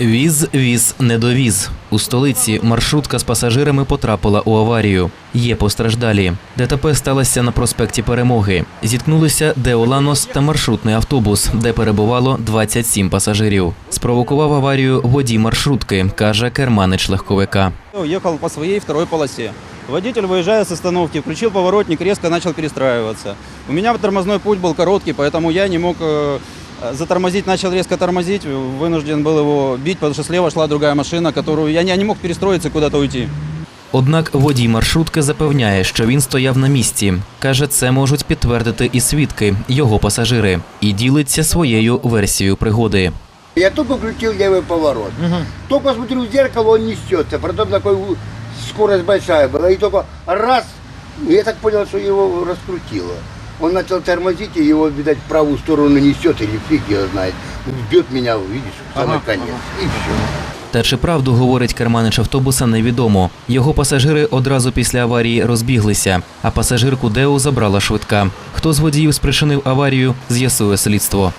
Віз, віз, не довіз. У столиці маршрутка з пасажирами потрапила у аварію. Є постраждалі. ДТП сталося на проспекті Перемоги. Зіткнулися Деоланос та маршрутний автобус, де перебувало 27 пасажирів. Спровокував аварію водій маршрутки, каже керманич легковика. Ехал по своей второй полосе. Водитель, выезжая с остановки, включил поворотник, резко начал перестраиваться. У меня тормозной путь был короткий, поэтому я не мог э, затормозить, начал резко тормозить, вынужден был его бить, потому что слева шла другая машина, которую я не, я не мог перестроиться и куда-то уйти. Однак водій маршрутки запевняє, що він стояв на місці. Каже, це можуть підтвердити і свідки, його пасажири, і ділиться своєю версією пригоди. Я только включил левый поворот. Только смотрю в зеркало, он несется. Потом такой у- скорость большая была. И только раз, и я так понял, что его раскрутило. Он начал тормозить, и его, видать, в правую сторону несет, или фиг его знает. Бьет меня, видишь, в самый конец. И все. Та чи правду говорить керманич автобуса, невідомо. Його пасажири одразу після аварії розбіглися, а пасажирку Део забрала швидка. Хто з водіїв спричинив аварію, з'ясує слідство.